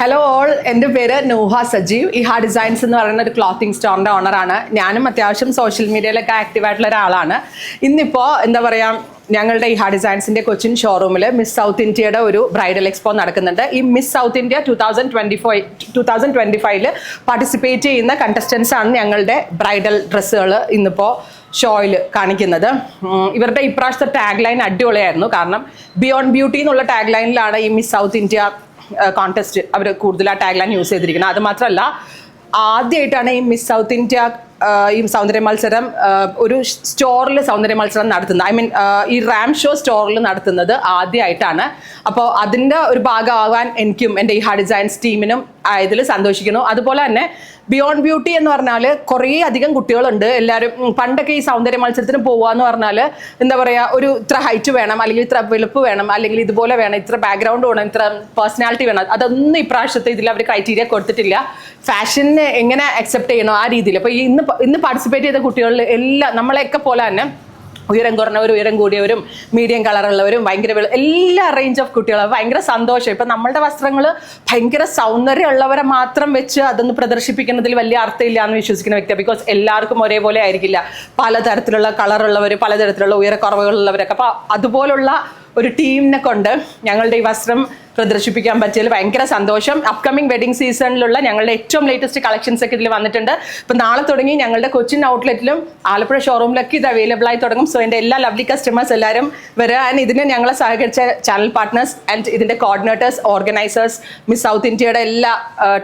Hello all എന്റെ പേര് നൂഹ സജീവ്. ഇഹ ഡിസൈൻസ് എന്ന് പറയുന്ന ഒരു ക്ലോത്തിങ് സ്റ്റോറിന്റെ ഓണറാണ് ഞാനും അത്യാവശ്യം സോഷ്യൽ മീഡിയയിലൊക്കെ ആക്റ്റീവ് ആയിട്ടുള്ള ഒരാളാണ്. ഇന്നിപ്പോൾ എന്താ പറയുക ഞങ്ങളുടെ ഇഹ ഡിസൈൻസിന്റെ കൊച്ചിൻ ഷോറൂമിൽ മിസ് സൗത്ത് ഇന്ത്യയുടെ ഒരു ബ്രൈഡൽ എക്സ്പോ നടക്കുന്നുണ്ട്. ഈ miss south India two thousand twenty five two thousand ഫൈവിൽ പാർട്ടിസിപ്പേറ്റ് ചെയ്യുന്ന കണ്ടസ്റ്റൻസ് ആണ് ഞങ്ങളുടെ ബ്രൈഡൽ ഡ്രസ്സുകൾ ഇന്നിപ്പോൾ ഷോയിൽ കാണിക്കുന്നത്. ഇവരുടെ ഇപ്രാവശ്യത്തെ ടാഗ് ലൈൻ അടിപൊളിയായിരുന്നു. കാരണം ബിയോണ്ട് ബ്യൂട്ടി എന്നുള്ള ടാഗ് ലൈനിലാണ് ഈ മിസ് സൗത്ത് ഇന്ത്യ കോൺടെസ്റ്റ് അവർ കൂടുതൽ ആ ടാഗ് ലൈൻ യൂസ് ചെയ്തിരിക്കുന്നത്. അത് മാത്രമല്ല ആദ്യമായിട്ടാണ് ഈ മിസ് സൗത്ത് ഇന്ത്യ ഈ സൗന്ദര്യ മത്സരം ഒരു സ്റ്റോറിൽ സൗന്ദര്യ മത്സരം നടത്തുന്നത്. ഐ മീൻ ഈ റാം ഷോ സ്റ്റോറിൽ നടത്തുന്നത് ആദ്യമായിട്ടാണ് അപ്പോൾ അതിന്റെ ഒരു ഭാഗമാകാൻ എനിക്കും എന്റെ ഈ ഹാർഡ് ഡിസൈൻസ് ടീമിനും ഇതിൽ സന്തോഷിക്കുന്നു. അതുപോലെ തന്നെ ബിയോണ്ട് ബ്യൂട്ടി എന്ന് പറഞ്ഞാൽ കുറേ അധികം കുട്ടികളുണ്ട്. എല്ലാവരും പണ്ടൊക്കെ ഈ സൗന്ദര്യ മത്സരത്തിന് എന്ന് പറഞ്ഞാൽ എന്താ പറയുക ഒരു ഇത്ര ഹൈറ്റ് വേണം അല്ലെങ്കിൽ ഇത്ര വെളുപ്പ് വേണം അല്ലെങ്കിൽ ഇതുപോലെ വേണം ഇത്ര ബാക്ക്ഗ്രൗണ്ട് വേണം ഇത്ര പേഴ്സണാലിറ്റി വേണം. അതൊന്നും ഇപ്രാവശ്യത്തെ ഇതിൽ അവർ ക്രൈറ്റീരിയ കൊടുത്തിട്ടില്ല. ഫാഷനെ എങ്ങനെ അക്സെപ്റ്റ് ചെയ്യണോ ആ രീതിയിൽ അപ്പോൾ ഇന്ന് പ- ഇന്ന് പാർട്ടിസിപ്പേറ്റ് ചെയ്ത കുട്ടികളിൽ എല്ലാം നമ്മളെയൊക്കെ പോലെ തന്നെ ഉയരം കുറഞ്ഞവരും ഉയരം കൂടിയവരും മീഡിയം കളറുള്ളവരും ഭയങ്കര എല്ലാ റേഞ്ച് ഓഫ് കുട്ടികളും. ഭയങ്കര സന്തോഷം. ഇപ്പം നമ്മളുടെ വസ്ത്രങ്ങൾ ഭയങ്കര സൗന്ദര്യമുള്ളവരെ മാത്രം വെച്ച് അതൊന്ന് പ്രദർശിപ്പിക്കുന്നതിൽ വലിയ അർത്ഥമില്ല എന്ന് വിശ്വസിക്കുന്ന വ്യക്തിയാണ് ബിക്കോസ് എല്ലാവർക്കും ഒരേപോലെ ആയിരിക്കില്ല. പലതരത്തിലുള്ള കളറുള്ളവർ പലതരത്തിലുള്ള ഉയരക്കുറവുകളുള്ളവരൊക്കെ അപ്പോൾ അതുപോലുള്ള ഒരു ടീമിനെ കൊണ്ട് ഞങ്ങളുടെ ഈ വസ്ത്രം പ്രദർശിപ്പിക്കാൻ പറ്റിയതിൽ ഭയങ്കര സന്തോഷം. അപ്കമിംഗ് വെഡിങ് സീസണിലുള്ള ഞങ്ങളുടെ ഏറ്റവും ലേറ്റസ്റ്റ് കളക്ഷൻസ് ഒക്കെ ഇതിൽ വന്നിട്ടുണ്ട്. ഇപ്പം നാളെ തുടങ്ങി ഞങ്ങളുടെ കൊച്ചിൻ ഔട്ട്ലെറ്റിലും ആലപ്പുഴ ഷോറൂമിലൊക്കെ ഇത് അവൈലബിൾ ആയി തുടങ്ങും. സോ എന്റെ എല്ലാ ലവ്ലി കസ്റ്റമേഴ്സ് എല്ലാവരും വരിക ആൻഡ് ഇതിന് ഞങ്ങളെ സഹകരിച്ച ചാനൽ പാർട്ട്നേഴ്സ് ആൻഡ് ഇതിന്റെ കോർഡിനേറ്റേഴ്സ് ഓർഗനൈസേഴ്സ് മിസ് സൗത്ത് ഇന്ത്യയുടെ എല്ലാ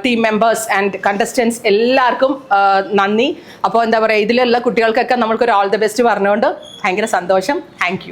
ടീം മെമ്പേഴ്സ് ആൻഡ് കണ്ടസ്റ്റൻസ് എല്ലാവർക്കും നന്ദി. അപ്പോൾ എന്താ പറയുക ഇതിലുള്ള കുട്ടികൾക്കൊക്കെ നമ്മൾക്കൊരു ഓൾ ദ ബെസ്റ്റ് പറഞ്ഞുകൊണ്ട് ഭയങ്കര സന്തോഷം. താങ്ക്